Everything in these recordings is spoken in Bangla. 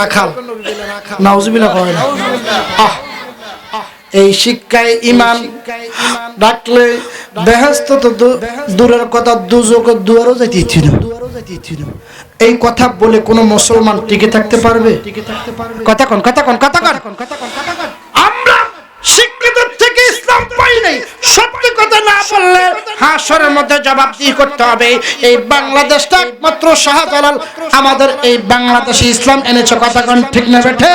রাখাল। নাউজুবিল্লাহ এই শিক্ষায় ইমান রাখলে বেহেস্ত তো দূরের কথা, দুজক দুয়ারও যাইতে ছিল এই কথা বলে কোন মুসলমান টিকে থাকতে পারবে? কথা কন কথা কন কথা কন আমরা শিক্ষিত থেকে ইসলাম পাই নাই সত্যি কথা না বললে হাসরের মধ্যে জবাব দিয়ে করতে হবে, এই বাংলাদেশটা একমাত্র শাহজালাল। আমাদের এই বাংলাদেশে ইসলাম এনেছে, কথা কোন ঠিক না বেঠে?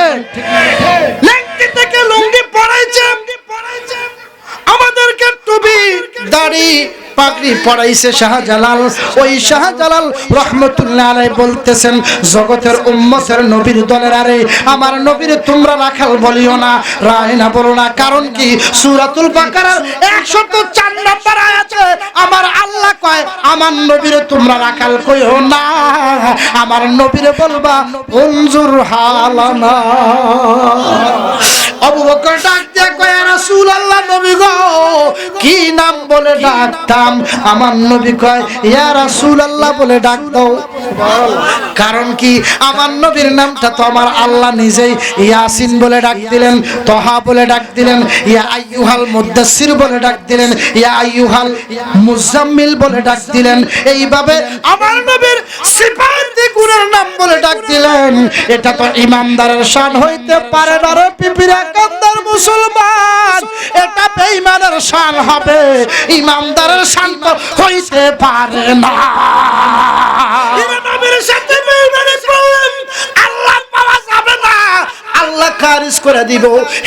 লেংটি থেকে লুঙ্গি পরাইছে। আমাদেরকে টুপি, দাড়ি, পাগড়ি পড়াইছে শাহজালাল। ওই শাহজালাল রহমতুল্লাহ আলাই বলতেছেন, জগতের উম্মতের নবীর দলের আরে, আমার নবীর তোমরা রাখাল বলিও না, রায় না বলো না। কারণ কি? সূরাতুল বাকারার 104 নম্বর আয়াতে আমার আল্লাহ কয়, আমার নবীর তোমরা রাখাল কইও না। আমার নবীর বলবা উনজুর হালানা। আবু বকর ডাক দিয়ে কয় রাসূল আল্লাহ নবী গো, কি নাম বলে ডাকতাম? আমার নবী কয়, ইয়া রাসূল আল্লাহ বলে ডাক দাও। কারণ কি, আমার নবীর নামটা তো আমার আল্লাহ নিজেই ইয়াসিন বলে ডাক দিলেন, তহা বলে ডাক দিলেন, ইয়া আইয়ুহাল মুদাসসির বলে ডাক দিলেন, ইয়া আইয়ুহাল মুজাম্মিল বলে ডাক দিলেন। এইভাবে আমার নবীর সিফাতে গুণের নাম বলে ডাক দিলেন। এটা তো ইমানদারের শান হইতে পারে না রে পিপিরা, কান্দার মুসলমান। বেঈমানের শান হবে। ইমানদারের শান্ত হইতে পারে না। খারিজ করে দিব।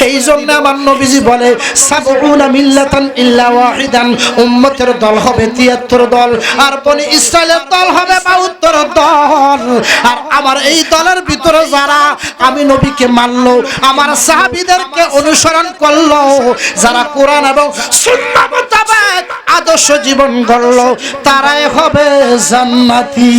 এই জন্য আমার নবীজি বলে, সাবউনা মিল্লাতান ইল্লা ওয়াহিদান। উম্মতের দল হবে 73 দল, আর বনি ইসরায়েলের দল হবে 72 দল। আর আমার এই দলের ভিতরে যারা আমি নবীকে মানলো, আমার সাহাবীদেরকে অনুসরণ করল, যারা কোরআন এবং সুন্নাহ মোতাবেক আদর্শ জীবন গড়লো, তারাই হবে জান্নাতি।